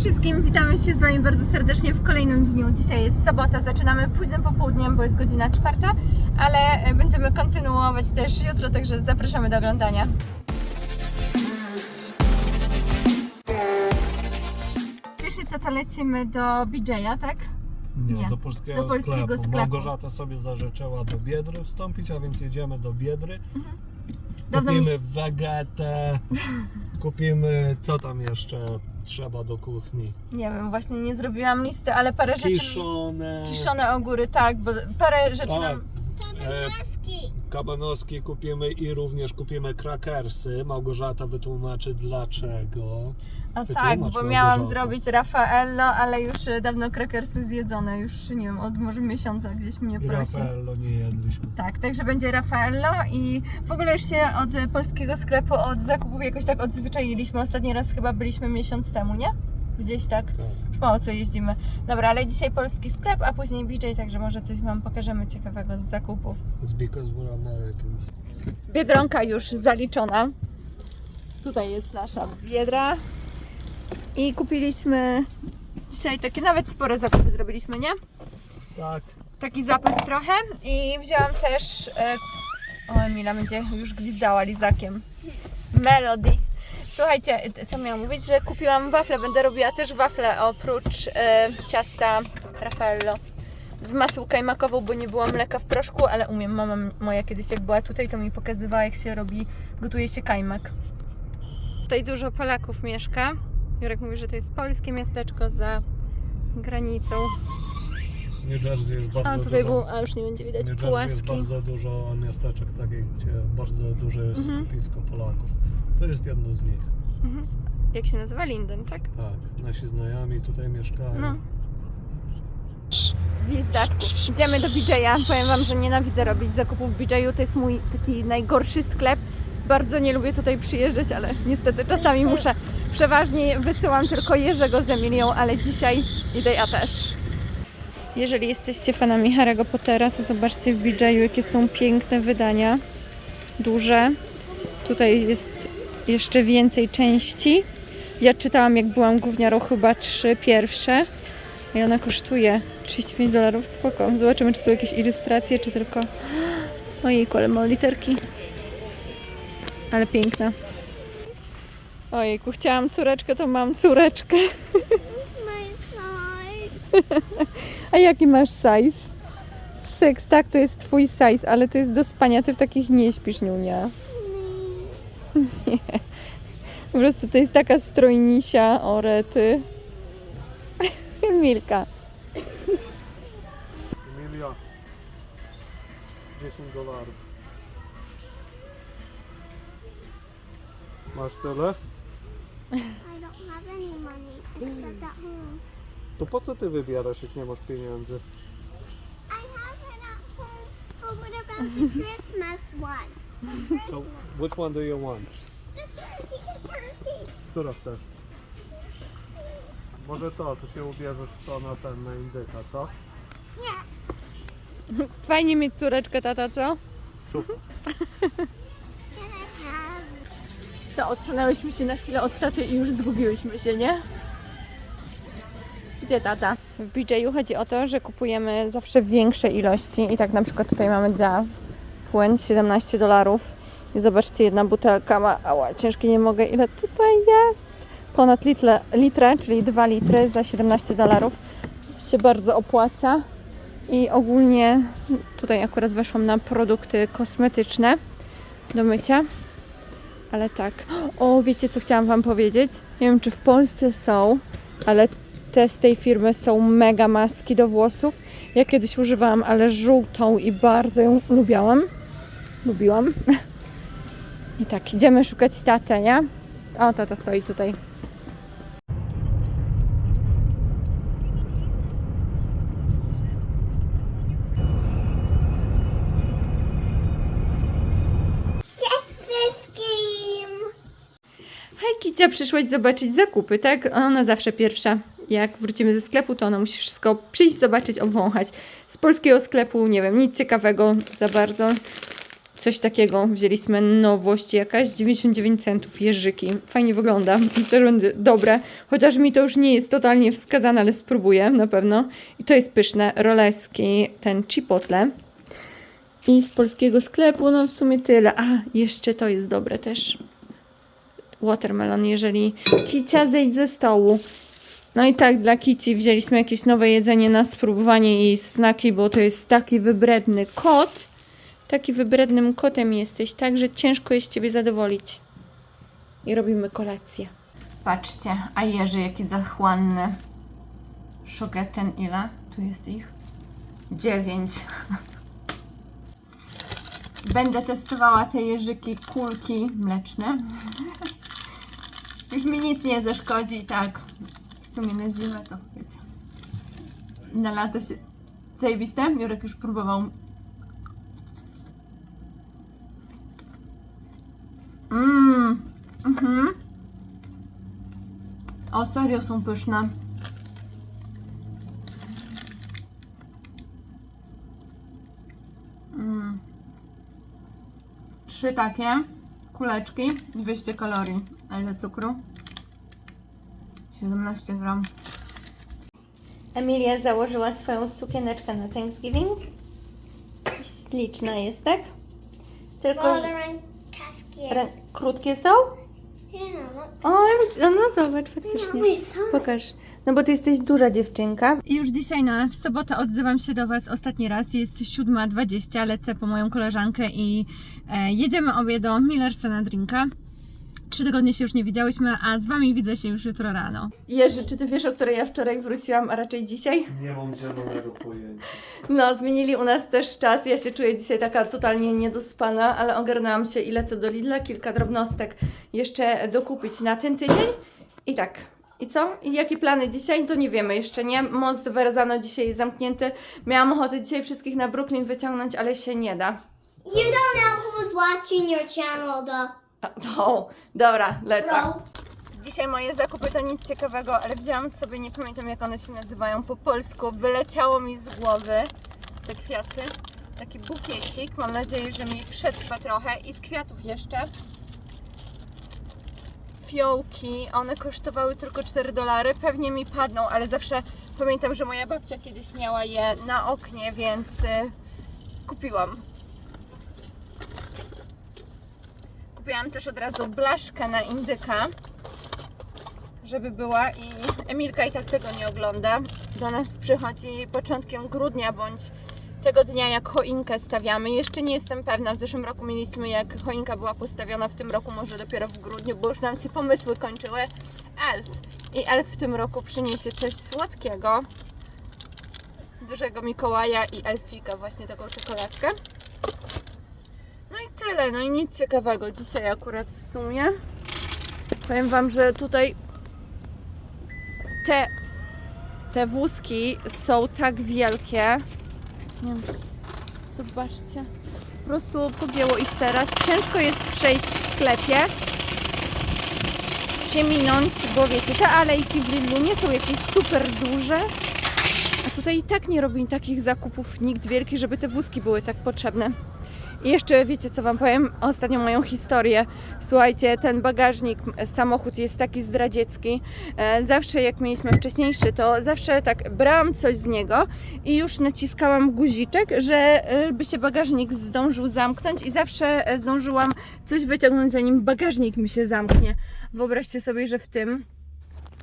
wszystkim, witamy się z Wami bardzo serdecznie w kolejnym dniu. Dzisiaj jest sobota, zaczynamy późnym popołudniem, bo jest godzina czwarta, ale e, będziemy kontynuować też jutro, także zapraszamy do oglądania. Pierwsze co to lecimy do BJ'a, tak? Nie, Nie, do polskiego, do polskiego sklepu. sklepu. Małgorzata sobie zażyczyła do Biedry wstąpić, a więc jedziemy do Biedry. Dawno kupimy wegetę, kupimy co tam jeszcze trzeba do kuchni. Nie wiem, właśnie nie zrobiłam listy, ale parę rzeczy... mi- Kiszone. Kiszone ogóry, tak, bo parę rzeczy Tak, nam... e, kabanoski kupimy i również kupimy krakersy. Małgorzata wytłumaczy dlaczego. A Wytłumacz, tak, bo Małgorzata. miałam zrobić Raffaello, ale już e, dawno krakersy zjedzone, już nie wiem, od może miesiąca gdzieś mnie I prosi. Raffaello nie jedliśmy. Tak, także będzie Raffaello i w ogóle już się od e, polskiego sklepu, od zakupów jakoś tak odzwyczailiśmy. Ostatni raz chyba byliśmy miesiąc temu, nie? Gdzieś tak. Tak. Mało co jeździmy. Dobra, ale dzisiaj polski sklep, a później BJ, także może coś Wam pokażemy ciekawego z zakupów. It's because we're Americans. Biedronka już zaliczona. Tutaj jest nasza biedra. I kupiliśmy dzisiaj takie nawet spore zakupy zrobiliśmy, nie? Tak. Taki zapas trochę i wzięłam też e, o Emila będzie już gwizdała lizakiem. Melody. Słuchajcie, co miałam mówić, że kupiłam wafle, będę robiła też wafle oprócz e, ciasta Raffaello z masą kajmakową, bo nie było mleka w proszku, ale umiem. Mama moja kiedyś jak była tutaj, to mi pokazywała jak się robi, gotuje się kajmak. Tutaj dużo Polaków mieszka. Jurek mówi, że to jest polskie miasteczko za granicą. New Jersey jest bardzo A tutaj dużo. był, a już nie będzie widać, New Jersey jest bardzo dużo miasteczek takich, gdzie bardzo duże jest Mhm. skupisko Polaków. To jest jedno z nich. Mhm. Jak się nazywa? Linden, tak? Tak, nasi znajomi tutaj mieszkają. No. Gwizdaczku. Idziemy do BJ'a. Powiem Wam, że nienawidzę robić zakupów w BJ'u. To jest mój taki najgorszy sklep. Bardzo nie lubię tutaj przyjeżdżać, ale niestety czasami muszę. Przeważnie wysyłam tylko Jerzego z Emilią, ale dzisiaj idę ja też. Jeżeli jesteście fanami Harry'ego Pottera, to zobaczcie w BJ'u, jakie są piękne wydania. Duże. Tutaj jest jeszcze więcej części. Ja czytałam, jak byłam gówniarą, chyba trzy pierwsze. I ona kosztuje 35 dolarów, spoko. Zobaczymy, czy są jakieś ilustracje, czy tylko... Ojejku, ale ma literki. Ale piękna. Ojejku, chciałam córeczkę, to mam córeczkę. A jaki masz size? Seks, tak, to jest twój size, ale to jest do spania, ty w takich nie śpisz, Niunia. Nie. Po prostu to jest taka strojnisia, orety. Milka. Emilia. 10 dolarów. Masz tyle? I don't have any money except at home. To po co ty wybierasz, jak nie masz pieniędzy? I have it at home. But what about the Christmas one? The So, Christmas. which one do you want? The turkey, the turkey. Która chcesz? Może to, to się ubierzesz w to na ten, na indyka, co? Yes. Fajnie mieć córeczkę, tata, co? Super. Can I have? Co, odsunęłyśmy się na chwilę od taty i już zgubiłyśmy się, nie? Gdzie tata? W BJ'u chodzi o to, że kupujemy zawsze większe ilości i tak na przykład tutaj mamy DAW, płyn 17 dolarów i zobaczcie, jedna butelka ma, ała, ciężkie nie mogę, ile tutaj jest? Ponad litre, litrę, czyli 2 litry za 17 dolarów. Się bardzo opłaca i ogólnie tutaj akurat weszłam na produkty kosmetyczne do mycia. Ale tak. O, wiecie co chciałam Wam powiedzieć? Nie wiem, czy w Polsce są, ale te z tej firmy są mega maski do włosów. Ja kiedyś używałam, ale żółtą i bardzo ją lubiałam. Lubiłam. I tak, idziemy szukać tatę, nie? O, tata stoi tutaj. Kicia, przyszłaś zobaczyć zakupy, tak? Ona zawsze pierwsza. Jak wrócimy ze sklepu, to ona musi wszystko przyjść, zobaczyć, obwąchać. Z polskiego sklepu, nie wiem, nic ciekawego za bardzo. Coś takiego wzięliśmy, nowość jakaś, 99 centów, jeżyki. Fajnie wygląda, myślę, że będzie dobre. Chociaż mi to już nie jest totalnie wskazane, ale spróbuję na pewno. I to jest pyszne, roleski, ten chipotle. I z polskiego sklepu, no w sumie tyle. A, jeszcze to jest dobre też. Watermelon, jeżeli Kicia zejdź ze stołu. No i tak, dla Kici wzięliśmy jakieś nowe jedzenie na spróbowanie jej snaki, bo to jest taki wybredny kot. Taki wybrednym kotem jesteś, tak, że ciężko jest Ciebie zadowolić. I robimy kolację. Patrzcie, a Jerzy jaki zachłanny. Ten ile? Tu jest ich? Dziewięć. Będę testowała te jeżyki, kulki mleczne. Już mi nic nie zaszkodzi, tak. Sumie na zimę to wiecie. Na lato się... Zajebiste? Jurek już próbował. Mmm. Mhm. O, serio są pyszne. Mm. Trzy takie kuleczki, 200 kalorii. A ile cukru? 17 gram. Emilia założyła swoją sukieneczkę na Thanksgiving. Śliczna jest, tak? Tylko, że cascade. rę- krótkie są? Yeah, look. O, no, no zobacz, faktycznie. Sorry. Pokaż. No bo ty jesteś duża dziewczynka. I już dzisiaj, no, w sobotę odzywam się do Was ostatni raz. Jest 7.20, lecę po moją koleżankę i e, jedziemy obie do Millersa na drinka. Trzy tygodnie się już nie widziałyśmy, a z Wami widzę się już jutro rano. Jerzy, czy Ty wiesz, o której ja wczoraj wróciłam, a raczej dzisiaj? Nie mam zielonego pojęcia. No, zmienili u nas też czas. Ja się czuję dzisiaj taka totalnie niedospana, ale ogarnęłam się i lecę do Lidla. Kilka drobnostek jeszcze dokupić na ten tydzień. I tak. I co? I jakie plany dzisiaj? To nie wiemy jeszcze, nie? Most Verzano dzisiaj jest zamknięty. Miałam ochotę dzisiaj wszystkich na Brooklyn wyciągnąć, ale się nie da. You don't know who's watching your channel, the A, to, dobra, lecę. bro. Dzisiaj moje zakupy to nic ciekawego, ale wzięłam sobie, nie pamiętam jak one się nazywają po polsku, wyleciało mi z głowy te kwiaty. Taki bukiecik, mam nadzieję, że mi przetrwa trochę i z kwiatów jeszcze. Fiołki, one kosztowały tylko 4 dolary, pewnie mi padną, ale zawsze pamiętam, że moja babcia kiedyś miała je na oknie, więc y, kupiłam. Kupiłam też od razu blaszkę na indyka, żeby była i Emilka i tak tego nie ogląda. Do nas przychodzi początkiem grudnia bądź tego dnia, jak choinkę stawiamy. Jeszcze nie jestem pewna, w zeszłym roku mieliśmy jak choinka była postawiona, w tym roku może dopiero w grudniu, bo już nam się pomysły kończyły. Elf. I Elf w tym roku przyniesie coś słodkiego. Dużego Mikołaja i Elfika, właśnie taką czekoladkę. No i tyle, no i nic ciekawego dzisiaj akurat w sumie. Powiem Wam, że tutaj te, te wózki są tak wielkie. Nie wiem, zobaczcie. Po prostu pogięło ich teraz. Ciężko jest przejść w sklepie. Się minąć, bo wiecie, te alejki w Lidlu nie są jakieś super duże. A tutaj i tak nie robi takich zakupów nikt wielki, żeby te wózki były tak potrzebne. I jeszcze wiecie co wam powiem? Ostatnio moją historię. Słuchajcie, ten bagażnik, samochód jest taki zdradziecki. E, Zawsze jak mieliśmy wcześniejszy, to zawsze tak brałam coś z niego i już naciskałam guziczek, że e, się bagażnik zdążył zamknąć i zawsze e, zdążyłam coś wyciągnąć zanim bagażnik mi się zamknie. Wyobraźcie sobie, że w tym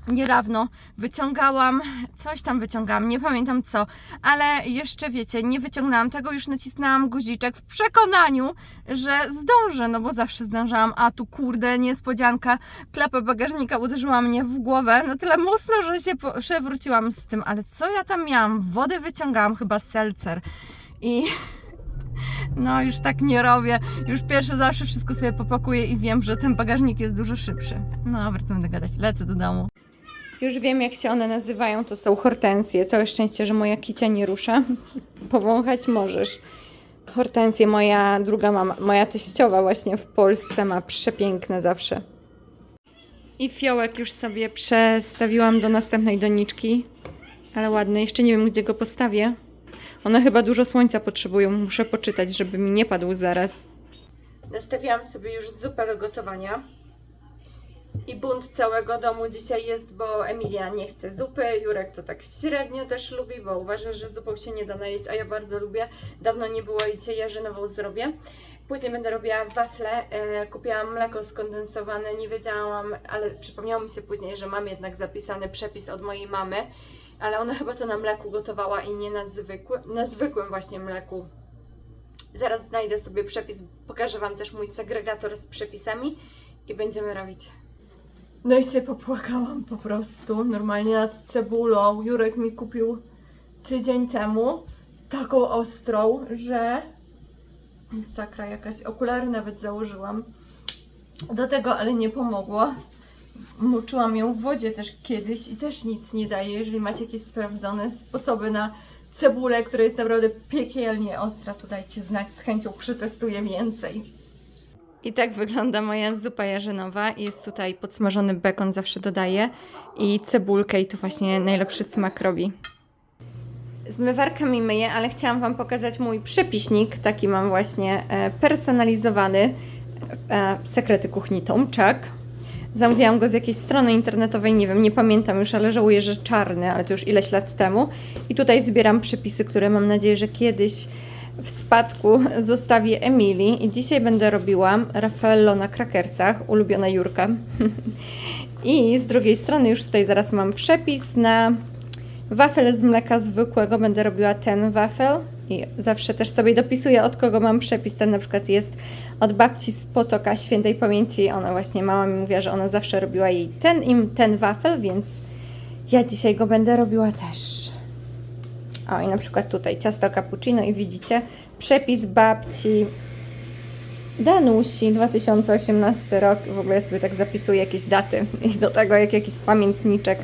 niedawno wyciągałam, coś tam wyciągałam, nie pamiętam co, ale jeszcze wiecie, nie wyciągnęłam tego, już nacisnęłam guziczek w przekonaniu, że zdążę, no bo zawsze zdążałam, a tu kurde, niespodzianka, klapa bagażnika uderzyła mnie w głowę na tyle mocno, że się przewróciłam z tym, ale co ja tam miałam? Wodę wyciągałam, chyba selcer i... No, już tak nie robię. Już pierwsze zawsze wszystko sobie popakuję i wiem, że ten bagażnik jest dużo szybszy. No, wracamy do gadać. Lecę do domu. Już wiem, jak się one nazywają. To są hortensje. Całe szczęście, że moja kicia nie rusza. Powąchać możesz. Hortensje moja druga mama, moja teściowa właśnie w Polsce ma przepiękne zawsze. I fiołek już sobie przestawiłam do następnej doniczki. Ale ładny. Jeszcze nie wiem, gdzie go postawię. One chyba dużo słońca potrzebują. Muszę poczytać, żeby mi nie padł zaraz. Nastawiłam sobie już zupę do gotowania. I bunt całego domu dzisiaj jest, bo Emilia nie chce zupy. Jurek to tak średnio też lubi, bo uważa, że zupą się nie da najeść, a ja bardzo lubię. Dawno nie było i jarzynową zrobię. Później będę robiła wafle. E, kupiłam mleko skondensowane, nie wiedziałam, ale przypomniało mi się później, że mam jednak zapisany przepis od mojej mamy, ale ona chyba to na mleku gotowała i nie na, zwykły, na zwykłym właśnie mleku. Zaraz znajdę sobie przepis, pokażę Wam też mój segregator z przepisami i będziemy robić. No i się popłakałam po prostu, normalnie nad cebulą. Jurek mi kupił tydzień temu taką ostrą, że Masakra jakaś. Okulary nawet założyłam. Do tego, ale nie pomogło. Moczyłam ją w wodzie też kiedyś i też nic nie daje. Jeżeli macie jakieś sprawdzone sposoby na cebulę, która jest naprawdę piekielnie ostra, to dajcie znać. Z chęcią przetestuję więcej. I tak wygląda moja zupa jarzynowa. Jest tutaj podsmażony bekon, zawsze dodaję. I cebulkę i to właśnie najlepszy smak robi. Zmywarkę mi myję, ale chciałam Wam pokazać mój przepiśnik. Taki mam właśnie e, personalizowany. E, sekrety kuchni Tomczak. Zamówiłam go z jakiejś strony internetowej, nie wiem, nie pamiętam już, ale żałuję, że czarny, ale to już ileś lat temu. I tutaj zbieram przepisy, które mam nadzieję, że kiedyś w spadku zostawię Emilii. I dzisiaj będę robiła Raffaello na krakersach, ulubiona Jurka. I z drugiej strony już tutaj zaraz mam przepis na Wafel z mleka zwykłego będę robiła ten wafel i zawsze też sobie dopisuję od kogo mam przepis. Ten na przykład jest od babci z Potoka świętej pamięci. Ona właśnie, mama mi mówiła, że ona zawsze robiła jej ten i ten wafel, więc ja dzisiaj go będę robiła też. O i na przykład tutaj ciasto cappuccino i widzicie przepis babci Danusi 2018 rok. W ogóle sobie tak zapisuję jakieś daty i do tego jak jakiś pamiętniczek.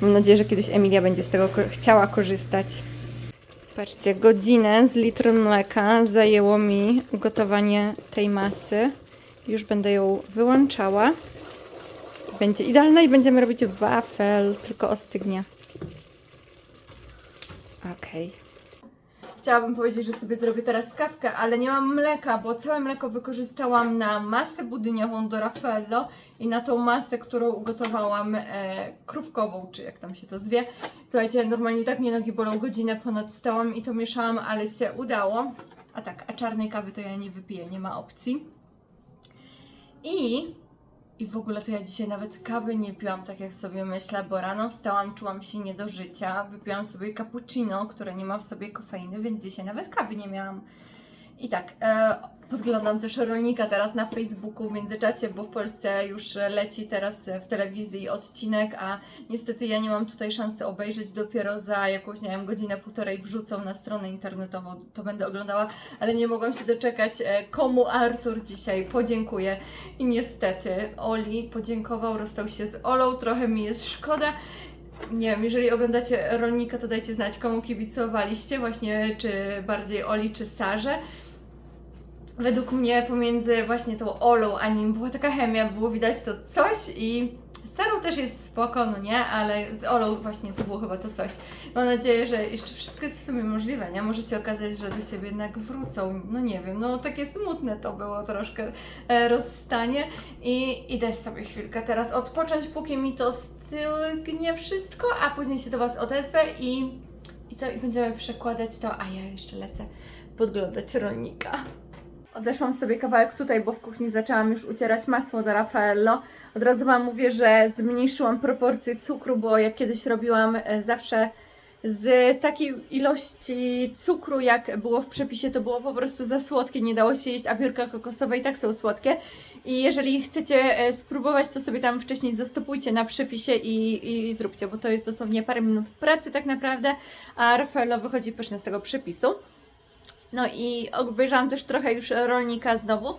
Mam nadzieję, że kiedyś Emilia będzie z tego chciała korzystać. Patrzcie, godzinę z litrem mleka zajęło mi ugotowanie tej masy. Już będę ją wyłączała. Będzie idealna i będziemy robić wafel, tylko ostygnie. Okej. Chciałabym powiedzieć, że sobie zrobię teraz kawkę, ale nie mam mleka, bo całe mleko wykorzystałam na masę budyniową do Raffaello i na tą masę, którą ugotowałam e, krówkową, czy jak tam się to zwie. Słuchajcie, normalnie tak mnie nogi bolą, godzinę ponad stałam i to mieszałam, ale się udało. A tak, a czarnej kawy to ja nie wypiję, nie ma opcji. I i w ogóle to ja dzisiaj nawet kawy nie piłam, tak jak sobie myślę, bo rano wstałam, czułam się nie do życia. Wypiłam sobie cappuccino, które nie ma w sobie kofeiny, więc dzisiaj nawet kawy nie miałam. I tak, e, podglądam też rolnika teraz na Facebooku w międzyczasie, bo w Polsce już leci teraz w telewizji odcinek, a niestety ja nie mam tutaj szansy obejrzeć dopiero za jakąś, nie wiem, godzinę, półtorej wrzucą na stronę internetową, to będę oglądała, ale nie mogłam się doczekać, e, komu Artur dzisiaj podziękuję. I niestety Oli podziękował, rozstał się z Olą, trochę mi jest szkoda. Nie wiem, jeżeli oglądacie rolnika, to dajcie znać, komu kibicowaliście, właśnie czy bardziej Oli, czy Sarze. Według mnie pomiędzy właśnie tą Olą a nim była taka chemia, było widać to coś i z Sarą też jest spoko, no nie, ale z Olą właśnie to było chyba to coś. Mam nadzieję, że jeszcze wszystko jest w sumie możliwe, nie? Może się okazać, że do siebie jednak wrócą, no nie wiem, no takie smutne to było troszkę e, rozstanie i idę sobie chwilkę teraz odpocząć, póki mi to stygnie wszystko, a później się do Was odezwę i, i co, i będziemy przekładać to, a ja jeszcze lecę podglądać rolnika. Odeszłam sobie kawałek tutaj, bo w kuchni zaczęłam już ucierać masło do Raffaello. Od razu Wam mówię, że zmniejszyłam proporcje cukru, bo jak kiedyś robiłam e, zawsze z takiej ilości cukru, jak było w przepisie, to było po prostu za słodkie, nie dało się jeść, a biurka kokosowe i tak są słodkie. I jeżeli chcecie e, spróbować, to sobie tam wcześniej zastopujcie na przepisie i, i zróbcie, bo to jest dosłownie parę minut pracy tak naprawdę, a Raffaello wychodzi pyszne z tego przepisu. No i obejrzałam też trochę już rolnika znowu.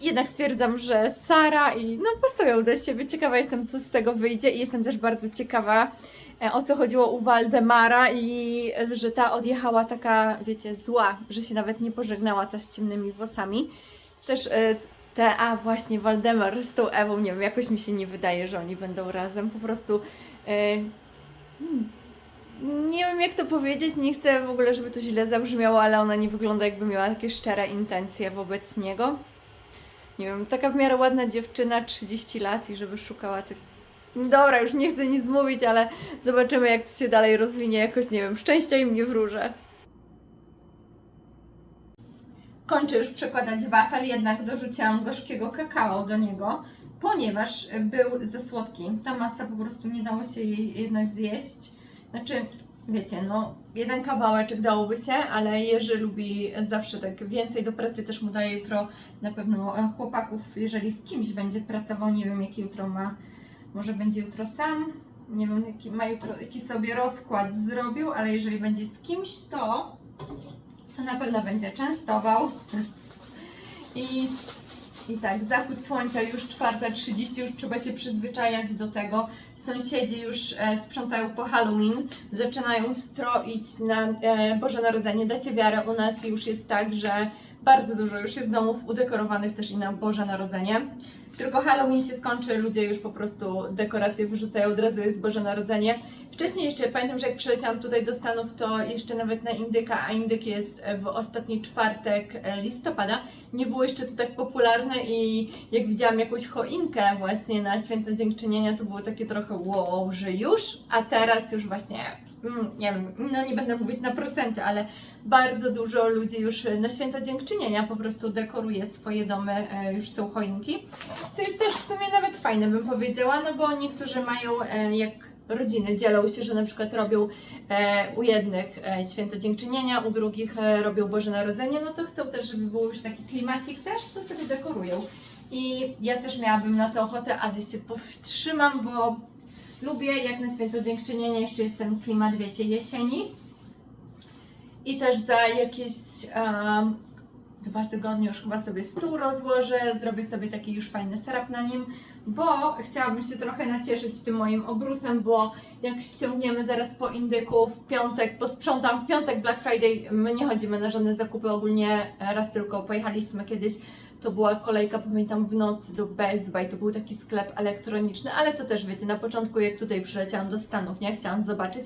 Jednak stwierdzam, że Sara i no pasują do siebie. Ciekawa jestem, co z tego wyjdzie i jestem też bardzo ciekawa, e, o co chodziło u Waldemara i że ta odjechała taka, wiecie, zła, że się nawet nie pożegnała ta z ciemnymi włosami. Też e, te, a właśnie Waldemar z tą Ewą, nie wiem, jakoś mi się nie wydaje, że oni będą razem. Po prostu e, hmm, nie wiem jak to powiedzieć, nie chcę w ogóle, żeby to źle zabrzmiało, ale ona nie wygląda jakby miała takie szczere intencje wobec niego. nie wiem, taka w miarę ładna dziewczyna, 30 lat i żeby szukała tych... Dobra, już nie chcę nic mówić, ale zobaczymy jak to się dalej rozwinie, jakoś nie wiem, szczęścia im nie wróżę. Kończę już przekładać wafel, jednak dorzuciłam gorzkiego kakao do niego, ponieważ był za słodki. Ta masa po prostu nie dało się jej jednak zjeść. Znaczy, wiecie, no jeden kawałeczek dałoby się, ale Jerzy lubi zawsze tak więcej do pracy, też mu daje jutro na pewno e, chłopaków, jeżeli z kimś będzie pracował, nie wiem jaki jutro ma, może będzie jutro sam, nie wiem jaki ma jutro, jaki sobie rozkład zrobił, ale jeżeli będzie z kimś, to to na pewno będzie częstował. I, I tak, zachód słońca już 4.30, już trzeba się przyzwyczajać do tego. Sąsiedzi już e, sprzątają po Halloween, zaczynają stroić na e, Boże Narodzenie. Dacie wiarę, u nas już jest tak, że bardzo dużo już jest domów udekorowanych też i na Boże Narodzenie. Tylko Halloween się skończy, ludzie już po prostu dekoracje wyrzucają, od razu jest Boże Narodzenie. Wcześniej jeszcze pamiętam, że jak przyleciałam tutaj do Stanów, to jeszcze nawet na Indyka, a Indyk jest w ostatni czwartek e, listopada, nie było jeszcze to tak popularne i jak widziałam jakąś choinkę właśnie na Święto Dziękczynienia, to było takie trochę wow, że już, a teraz już właśnie, mm, nie wiem, no nie będę mówić na procenty, ale bardzo dużo ludzi już na Święto Dziękczynienia po prostu dekoruje swoje domy, e, już są choinki, co jest też w sumie nawet fajne bym powiedziała, no bo niektórzy mają e, jak rodziny dzielą się, że na przykład robią e, u jednych e, święto dziękczynienia, u drugich e, robią Boże Narodzenie, no to chcą też, żeby był już taki klimacik też, to sobie dekorują. I ja też miałabym na to ochotę, ale się powstrzymam, bo lubię jak na święto dziękczynienia jeszcze jest ten klimat, wiecie, jesieni. I też za jakieś dwa tygodnie już chyba sobie stół rozłożę, zrobię sobie taki już fajny serap na nim, bo chciałabym się trochę nacieszyć tym moim obrusem, bo jak ściągniemy zaraz po indyku w piątek, posprzątam w piątek Black Friday, my nie chodzimy na żadne zakupy ogólnie, raz tylko pojechaliśmy kiedyś, to była kolejka, pamiętam, w nocy do Best Buy, to był taki sklep elektroniczny, ale to też wiecie, na początku jak tutaj przyleciałam do Stanów, nie, chciałam zobaczyć,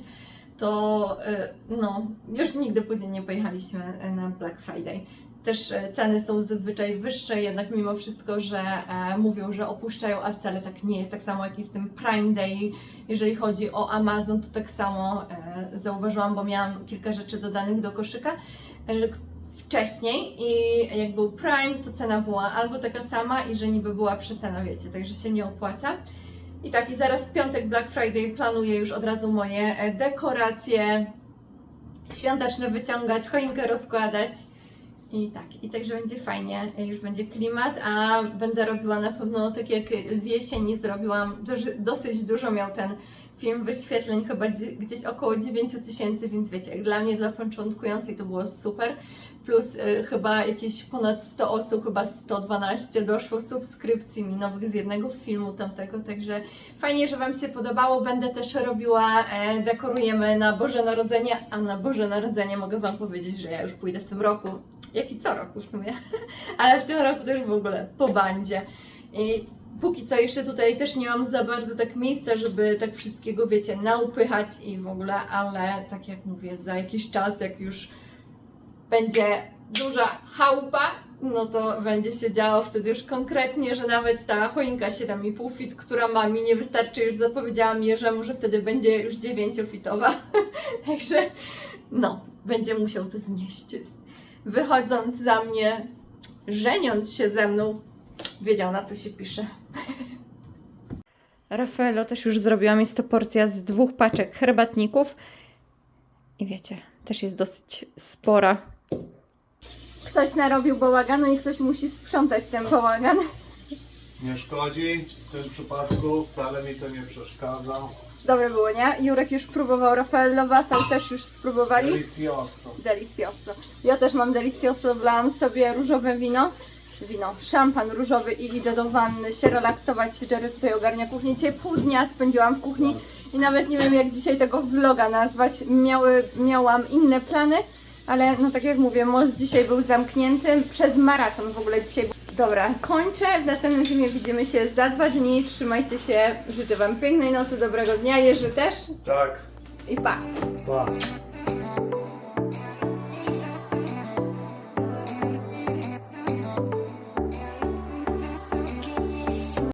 to y, no, już nigdy później nie pojechaliśmy y, na Black Friday. Też e, ceny są zazwyczaj wyższe, jednak mimo wszystko, że e, mówią, że opuszczają, a wcale tak nie jest. Tak samo jak i z tym Prime Day, jeżeli chodzi o Amazon, to tak samo e, zauważyłam, bo miałam kilka rzeczy dodanych do koszyka wcześniej i jak był Prime, to cena była albo taka sama i że niby była przecena, wiecie, także się nie opłaca. I tak, i zaraz w piątek Black Friday planuję już od razu moje dekoracje świąteczne wyciągać, choinkę rozkładać. I tak, i także będzie fajnie, e, już będzie klimat, a będę robiła na pewno tak jak w jesieni zrobiłam, dosyć dużo miał ten film wyświetleń, chyba gdzie- gdzieś około 9 tysięcy, więc wiecie, jak dla mnie, dla początkującej to było super. Plus y, chyba jakieś ponad 100 osób, chyba 112 doszło subskrypcji mi nowych z jednego filmu tamtego, także fajnie, że Wam się podobało. Będę też robiła, e, dekorujemy na Boże Narodzenie, a na Boże Narodzenie mogę Wam powiedzieć, że ja już pójdę w tym roku, jak i co roku w sumie, ale w tym roku też w ogóle po bandzie. I póki co jeszcze tutaj też nie mam za bardzo tak miejsca, żeby tak wszystkiego, wiecie, naupychać i w ogóle, ale tak jak mówię, za jakiś czas, jak już będzie duża chałupa, no to będzie się działo wtedy już konkretnie, że nawet ta choinka 7,5 fit, która ma mi nie wystarczy, już zapowiedziałam Jerzemu, że wtedy będzie już 9-fitowa. Także no, będzie musiał to znieść. Wychodząc za mnie, żeniąc się ze mną, wiedział na co się pisze. Rafaelo też już zrobiłam, jest to porcja z dwóch paczek herbatników. I wiecie, też jest dosyć spora. Ktoś narobił bałaganu i ktoś musi sprzątać ten bałagan. Nie szkodzi, w tym przypadku wcale mi to nie przeszkadza. Dobre było, nie? Jurek już próbował, Rafaelo Wafel też już spróbowali. Delicioso. Delicioso. Ja też mam delicioso, wlałam sobie różowe wino. Wino, szampan różowy i idę do wanny się relaksować. Jerry tutaj ogarnia kuchnię. Dzisiaj pół dnia spędziłam w kuchni i nawet nie wiem jak dzisiaj tego vloga nazwać. Miały, miałam inne plany, ale no tak jak mówię, most dzisiaj był zamknięty przez maraton w ogóle dzisiaj. Dobra, kończę. W następnym filmie widzimy się za dwa dni. Trzymajcie się. Życzę Wam pięknej nocy, dobrego dnia. Jerzy też. Tak, I pa! pa.